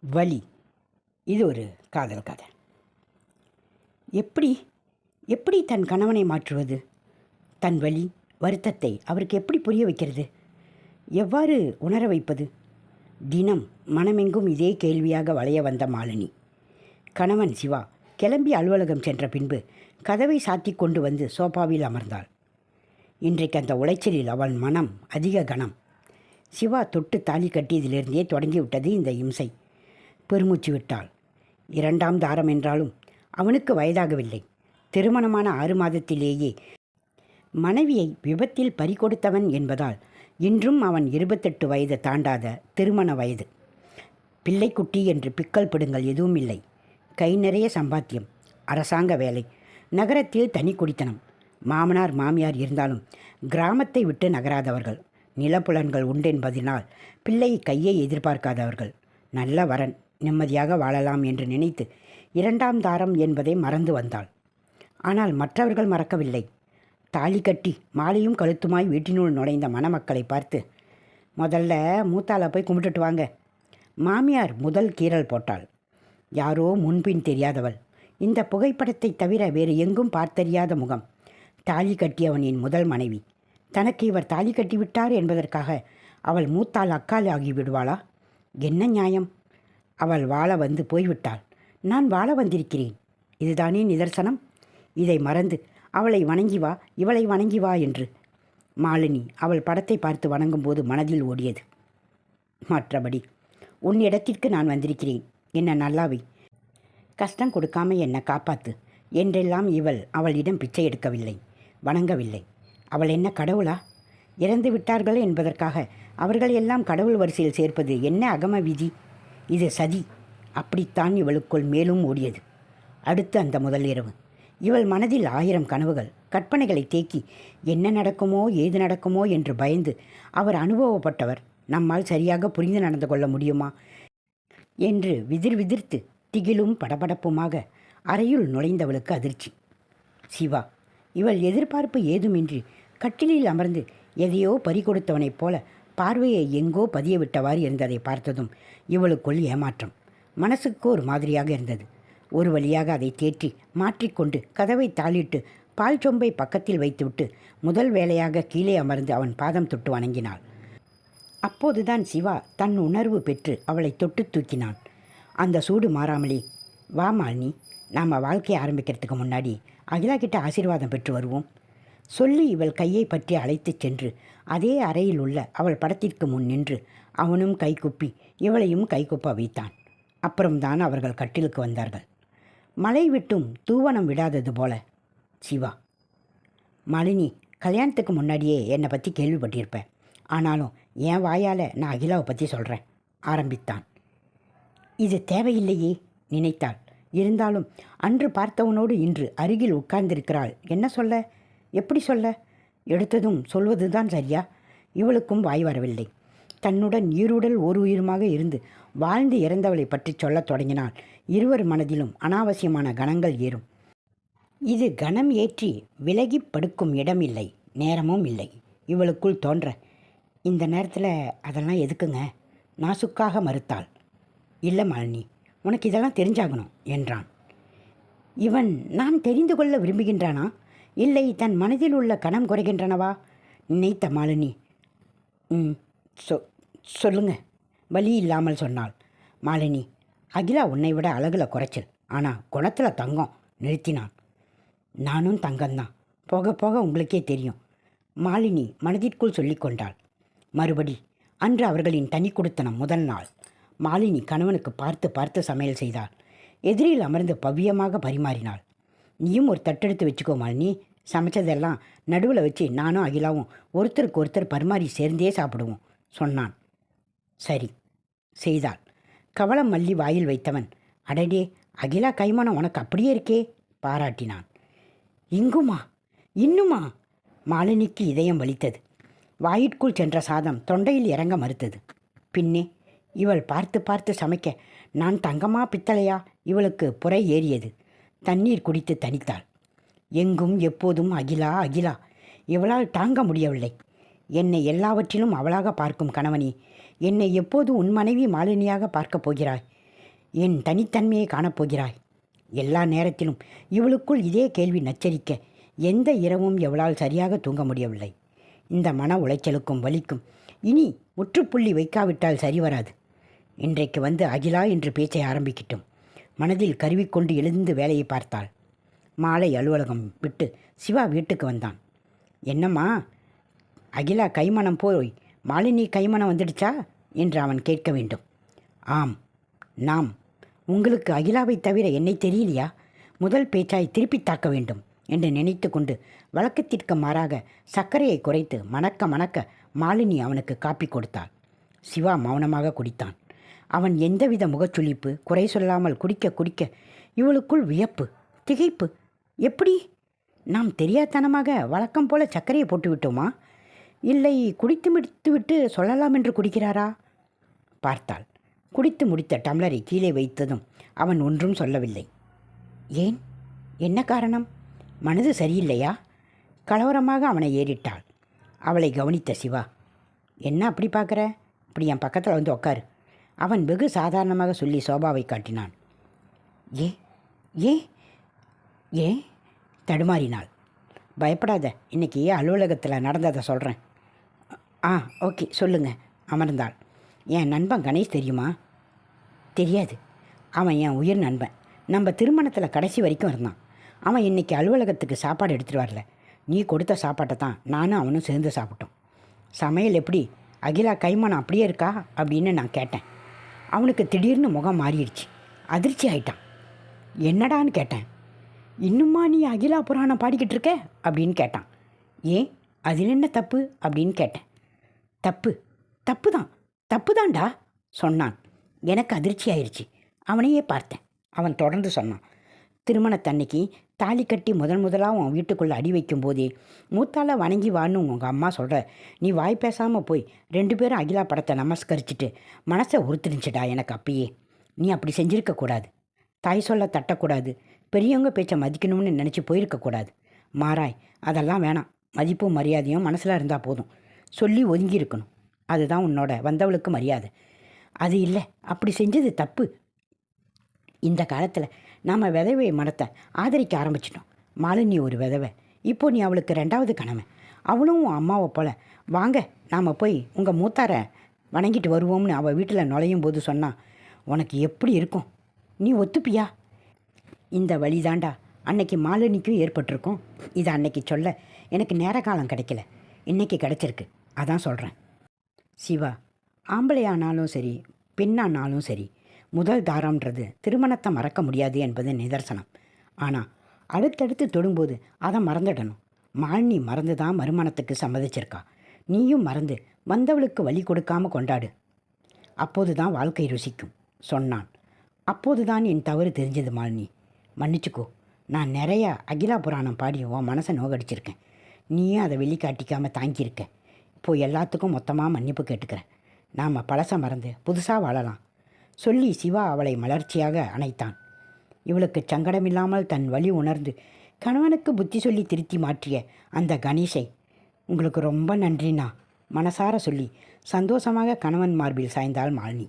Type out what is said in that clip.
வலி. இது ஒரு காதல் கதை. எப்படி எப்படி தன் கணவனை மாற்றுவது? தன் வலி வருத்தத்தை அவருக்கு எப்படி புரிய வைக்கிறது? எவ்வாறு உணர வைப்பது? தினம் மனமெங்கும் இதே கேள்வியாக வளைய வந்த மாலினி. கணவன் சிவா கிளம்பி அலுவலகம் சென்ற பின்பு கதவை சாத்தி கொண்டு வந்து சோபாவில் அமர்ந்தாள். இன்றைக்கு அந்த உளைச்சலில் அவள் மனம் அதிக கனம். சிவா தொட்டு தாலி கட்டியதிலிருந்தே தொடங்கிவிட்டது இந்த இம்சை. பெருமூச்சு விட்டாள். இரண்டாம் தாரம் என்றாலும் அவனுக்கு வயதாகவில்லை. திருமணமான ஆறு மாதத்திலேயே மனைவியை விபத்தில் பறிகொடுத்தவன் என்பதால் இன்றும் அவன் இருபத்தெட்டு வயது தாண்டாத திருமண வயது. பிள்ளைக்குட்டி என்று பிக்கல் பிடுங்கள் எதுவும் இல்லை. கை நிறைய சம்பாத்தியம். அரசாங்க வேலை. நகரத்தில் தனி குடித்தனம். மாமனார் மாமியார் இருந்தாலும் கிராமத்தை விட்டு நகராதவர்கள். நிலப்புலன்கள் உண்டென்பதினால் பிள்ளை கையை எதிர்பார்க்காதவர்கள். நல்ல வரன். நிம்மதியாக வாழலாம் என்று நினைத்து இரண்டாம் தாரம் என்பதை மறந்து வந்தாள். ஆனால் மற்றவர்கள் மறக்கவில்லை. தாலி கட்டி மாலையும் கழுத்துமாய் வீட்டினுள் நுழைந்த மணமக்களை பார்த்து முதல்ல மூத்தால போய் கும்பிட்டுட்டு வாங்க. மாமியார் முதல் கீறல் போட்டாள். யாரோ முன்பின் தெரியாதவள். இந்த புகைப்படத்தை தவிர வேறு எங்கும் பார்த்தறியாத முகம். தாலி கட்டியவனின் முதல் மனைவி. தனக்கு இவர் தாலி கட்டிவிட்டார் என்பதற்காக அவள் மூத்தாள் அக்கால் ஆகிவிடுவாளா? என்ன நியாயம்? அவள் வாழ வந்து போய்விட்டாள். நான் வாழ வந்திருக்கிறேன். இதுதானே நிதர்சனம்? இதை மறந்து அவளை வணங்கி வா இவளை வணங்கி வா என்று. மாலினி அவள் படத்தை பார்த்து வணங்கும்போது மனதில் ஓடியது. மற்றபடி உன் இடத்திற்கு நான் வந்திருக்கிறேன். என்ன நல்லாவை. கஷ்டம் கொடுக்காம என்னை காப்பாத்து. என்றெல்லாம் இவள் அவளிடம் பிச்சை எடுக்கவில்லை வணங்கவில்லை. அவள் என்ன கடவுளா? இறந்து விட்டார்கள் என்பதற்காக அவர்கள் எல்லாம் கடவுள் வரிசையில் சேர்ப்பது என்ன அகம விதி? இது சதி. அப்படித்தான் இவளுக்குள் மேலும் ஓடியது. அடுத்து அந்த முதல் இரவு. இவள் மனதில் ஆயிரம் கனவுகள். கற்பனைகளை தேக்கி என்ன நடக்குமோ ஏது நடக்குமோ என்று பயந்து அவர் அனுபவப்பட்டவர். நம்மால் சரியாக புரிந்து நடந்து கொள்ள முடியுமா? என்று விதிர் விதிர்த்து திகிலும் படபடப்புமாக அறையுள் நுழைந்தவளுக்கு அதிர்ச்சி. சிவா இவள் எதிர்பார்ப்பு ஏதுமின்றி கட்டிலில் அமர்ந்து எதையோ பறிகொடுத்தவனைப் போல பார்வையை எங்கோ பதிய விட்டவாறு இருந்ததை பார்த்ததும் இவளுக்குள் ஏமாற்றம். மனசுக்கு ஒரு மாதிரியாக இருந்தது. ஒரு வழியாக அதை தேற்றி மாற்றிக்கொண்டு கதவை தாளிட்டு பால் சொம்பை பக்கத்தில் வைத்துவிட்டு முதல் வேலையாக கீழே அமர்ந்து அவன் பாதம் தொட்டு வணங்கினாள். அப்போதுதான் சிவா தன் உணர்வு பெற்று அவளை தொட்டு தூக்கினான். அந்த சூடு மாறாமலே வா மாலினி நாம் வாழ்க்கையை ஆரம்பிக்கிறதுக்கு முன்னாடி அகிலா கிட்ட ஆசீர்வாதம் பெற்று வருவோம். சொல்லி இவள் கையை பற்றி அழைத்துச் சென்று அதே அறையில் உள்ள அவள் படத்திற்கு முன் நின்று அவனும் கைகுப்பி இவளையும் கைகுப்ப வைத்தான். அப்புறம்தான் அவர்கள் கட்டிலுக்கு வந்தார்கள். மழை விட்டும் தூவனம் விடாதது போல சிவா. மாலினி கல்யாணத்துக்கு முன்னாடியே என்னை பற்றி கேள்விப்பட்டிருப்பேன் ஆனாலும் என் வாயால் நான் அகிலாவை பற்றி சொல்கிறேன் ஆரம்பித்தான். இது தேவையில்லையே நினைத்தாள். இருந்தாலும் அன்று பார்த்தவனோடு இன்று அருகில் உட்கார்ந்திருக்கிறாள். என்ன சொல்ல? எப்படி சொல்ல? எடுத்ததும் சொல்வதுதான் சரியா? இவளுக்கும் வாய் வரவில்லை. தன்னுடன் ஈருடல் ஒரு உயிருமாக இருந்து வாழ்ந்து இறந்தவளை பற்றி சொல்லத் தொடங்கினால் இருவர் மனதிலும் அனாவசியமான கணங்கள் ஏறும். இது கணம் ஏற்றி விலகி படுக்கும் இடம் இல்லை நேரமும் இல்லை. இவளுக்குள் தோன்ற இந்த நேரத்தில் அதெல்லாம் எதுக்குங்க? நாசுக்காக மறுத்தாள். இல்லை மாலினி உனக்கு இதெல்லாம் தெரிஞ்சாகணும் என்றான். இவன் நான் தெரிந்து கொள்ள விரும்புகின்றானா? இல்லை தன் மனதில் உள்ள கணம் குறைகின்றனவா? நினைத்த மாலினி. ம் சொ சொல்லுங்க. வலி இல்லாமல் சொன்னாள். மாலினி அகிலா உன்னை விட அழகில் குறைச்சல். ஆனால் குணத்தில் தங்கம் நிறுத்தினான். நானும் தங்கம்தான். போக போக உங்களுக்கே தெரியும். மாலினி மனதிற்குள் சொல்லிக்கொண்டாள் மறுபடி அன்று அவர்களின் தனி கொடுத்தனம் முதல் நாள். மாலினி கணவனுக்கு பார்த்து பார்த்து சமையல் செய்தாள். எதிரில் அமர்ந்து பவ்யமாக பரிமாறினாள். நீயும் ஒரு தட்டெடுத்து வச்சுக்கோ மாலினி. சமைச்சதெல்லாம் நடுவில் வச்சு நானும் அகிலாவும் ஒருத்தருக்கு ஒருத்தர் பரிமாறி சேர்ந்தே சாப்பிடுவோம் சொன்னான். சரி செய்தாள். கவளம் மல்லி வாயில் வைத்தவன் அடடே அகிலா கைமானம் உனக்கு அப்படியே இருக்கே பாராட்டினான். இங்குமா? இன்னுமா? மாலினிக்கு இதயம் வலித்தது. வாயிற்குள் சென்ற சாதம் தொண்டையில் இறங்க மறுத்தது. பின்னே இவள் பார்த்து பார்த்து சமைக்க நான் தங்கமா பித்தளையா? இவளுக்கு புறை ஏறியது. தண்ணீர் குடித்து தனித்தாள் எங்கும் எப்போதும் அகிலா அகிலா. இவளால் தாங்க முடியவில்லை. என்னை எல்லாவற்றிலும் அவளாக பார்க்கும் கணவனே என்னை எப்போது உன் மனைவி மாலினியாக பார்க்கப் போகிறாய்? என் தனித்தன்மையை காணப்போகிறாய் எல்லா நேரத்திலும் இவளுக்குள் இதே கேள்வி நச்சரிக்க எந்த இரவும் எவளால் சரியாக தூங்க முடியவில்லை. இந்த மன உளைச்சலுக்கும் வலிக்கும் இனி முற்றுப்புள்ளி வைக்காவிட்டால் சரி வராது. இன்றைக்கு வந்து அகிலா என்று பேச்சை ஆரம்பிக்கட்டும். மனதில் கருவிக்கொண்டு எழுந்து வேலையை பார்த்தாள். மாலை அலுவலகம் விட்டு சிவா வீட்டுக்கு வந்தான். என்னம்மா அகிலா கைமணம் போய் மாலினி கைமணம் வந்துடுச்சா? என்று அவன் கேட்க வேண்டும். ஆம் நாம். உங்களுக்கு அகிலாவைத் தவிர என்னை தெரியலையா? முதல் பேச்சாய் திருப்பி தாக்க வேண்டும் என்று நினைத்து கொண்டு வழக்கத்திற்கு மாறாக சர்க்கரையை குறைத்து மணக்க மணக்க மாலினி அவனுக்கு காப்பி கொடுத்தாள். சிவா மௌனமாக குடித்தான். அவன் எந்தவித முகச்சுளிப்பு குறை சொல்லாமல் குடிக்க குடிக்க இவளுக்குள் வியப்பு திகைப்பு. எப்படி? நாம் தெரியாதனமாக வழக்கம் போல சர்க்கரையை போட்டு விட்டோமா? இல்லை குடித்து முடித்துவிட்டு சொல்லலாம் என்று குடிக்கிறாரா? பார்த்தாள். குடித்து முடித்த டம்ளரை கீழே வைத்ததும் அவன் ஒன்றும் சொல்லவில்லை. ஏன்? என்ன காரணம்? மனது சரியில்லையா? கலவரமாக அவனை ஏறிட்டாள். அவளை கவனித்த சிவா என்ன அப்படி பார்க்குற? இப்படி என் பக்கத்தில் வந்து உட்காரு அவன் வெகு சாதாரணமாக சொல்லி சோபாவை காட்டினான். ஏ ஏ ஏ? தடுமாறினாள். பயப்படாத இன்னைக்கு அலுவலகத்தில் நடந்ததை சொல்கிறேன் ஆ ஓகே சொல்லுங்கள் அமர்ந்தாள். என் நண்பன் கணேஷ் தெரியுமா? தெரியாது. அவன் என் உயிர் நண்பன். நம்ம திருமணத்தில் கடைசி வரைக்கும் இருந்தான். அவன் இன்றைக்கி அலுவலகத்துக்கு சாப்பாடு எடுத்துகிட்டு வரல. நீ கொடுத்த சாப்பாட்டை தான் நானும் அவனும் சேர்ந்து சாப்பிட்டோம். சமையல் எப்படி? அகிலா கைமணம் அப்படியே இருக்கா? அப்படின்னு நான் கேட்டேன். அவனுக்கு திடீர்னு முகம் மாறிடுச்சு. அதிர்ச்சி ஆயிட்டான். என்னடான்னு கேட்டேன். இன்னுமா நீ அகிலா புராணம் பாடிக்கிட்டு இருக்க? அப்படின்னு கேட்டான். ஏன்? அதில் என்ன தப்பு? அப்படின்னு கேட்டேன். தப்பு. தப்பு தான் தப்பு தான்டா சொன்னான். எனக்கு அதிர்ச்சி ஆயிடுச்சு. அவனையே பார்த்தேன். அவன் தொடர்ந்து சொன்னான். திருமணத்தன்னைக்கு தாலி கட்டி முதன் முதலாக உன் வீட்டுக்குள்ளே அடி வைக்கும்போதே மூத்தால வணங்கி வான்னு உங்கள் அம்மா சொல்கிற நீ வாய் பேசாமல் போய் ரெண்டு பேரும் அகிலா படத்தை நமஸ்கரிச்சுட்டு மனசை உறுத்துருந்துச்சுடா எனக்கு அப்பயே. நீ அப்படி செஞ்சுருக்கக்கூடாது தாய் சொல்ல தட்டக்கூடாது. பெரியவங்க பேச்சை மதிக்கணும்னு நினச்சி போயிருக்கக்கூடாது மாறாய் அதெல்லாம் வேணாம். மதிப்பும் மரியாதையும் மனசில் இருந்தால் போதும். சொல்லி ஒதுங்கி இருக்கணும் அதுதான் உன்னோட வந்தவளுக்கு மரியாதை. அது இல்லை. அப்படி செஞ்சது தப்பு. இந்த காலத்தில் நாம் விதவை மனத்தை ஆதரிக்க ஆரம்பிச்சிட்டோம். மாலினி ஒரு விதவை. இப்போ நீ அவளுக்கு ரெண்டாவது கணவன். அவளும் உன் அம்மாவை போல வாங்க நாம் போய் உங்கள் மூத்தாரை வணங்கிட்டு வருவோம்னு அவள் வீட்டில் நுழையும் போது சொன்னா உனக்கு எப்படி இருக்கும்? நீ ஒத்துப்பியா? இந்த வழிதாண்டா அன்னைக்கு மாலினிக்கும் ஏற்பட்டிருக்கும். இதை அன்னைக்கு சொல்ல எனக்கு நேர காலம் கிடைக்கல. இன்னைக்கு கிடச்சிருக்கு. அதான் சொல்கிறேன் சிவா ஆம்பளையானாலும் சரி பெண்ணானாலும் சரி முதல் தாரம்ன்றது திருமணத்தை மறக்க முடியாது என்பது நிதர்சனம். ஆனால் அடுத்தடுத்து தொடும்போது அதை மறந்துடணும். மாலினி மறந்து தான் மறுமணத்துக்கு சம்மதிச்சிருக்கா. நீயும் மறந்து வந்தவளுக்கு வழி கொடுக்காம கொண்டாடு. அப்போது தான் வாழ்க்கை ருசிக்கும் சொன்னான். அப்போது தான் என் தவறு தெரிஞ்சது மாலினி. மன்னிச்சுக்கோ நான் நிறையா அகிலா புராணம் பாடி உன் மனசை நோகடிச்சிருக்கேன். நீயும் அதை வெளிக்காட்டிக்காமல் தாங்கியிருக்க. இப்போது எல்லாத்துக்கும் மொத்தமாக மன்னிப்பு கேட்டுக்கிறேன். நாம் பழச மறந்து புதுசாக வாழலாம். சொல்லி சிவா அவளை மலர்ச்சியாக அணைத்தான். இவளுக்கு சங்கடமில்லாமல் தன் வழி உணர்ந்து கணவனுக்கு புத்தி சொல்லி திருத்தி மாற்றிய அந்த கணேஷை உங்களுக்கு ரொம்ப நன்றிண்ணா மனசார சொல்லி சந்தோஷமாக கணவன் மார்பில் சாய்ந்தாள் மாலினி.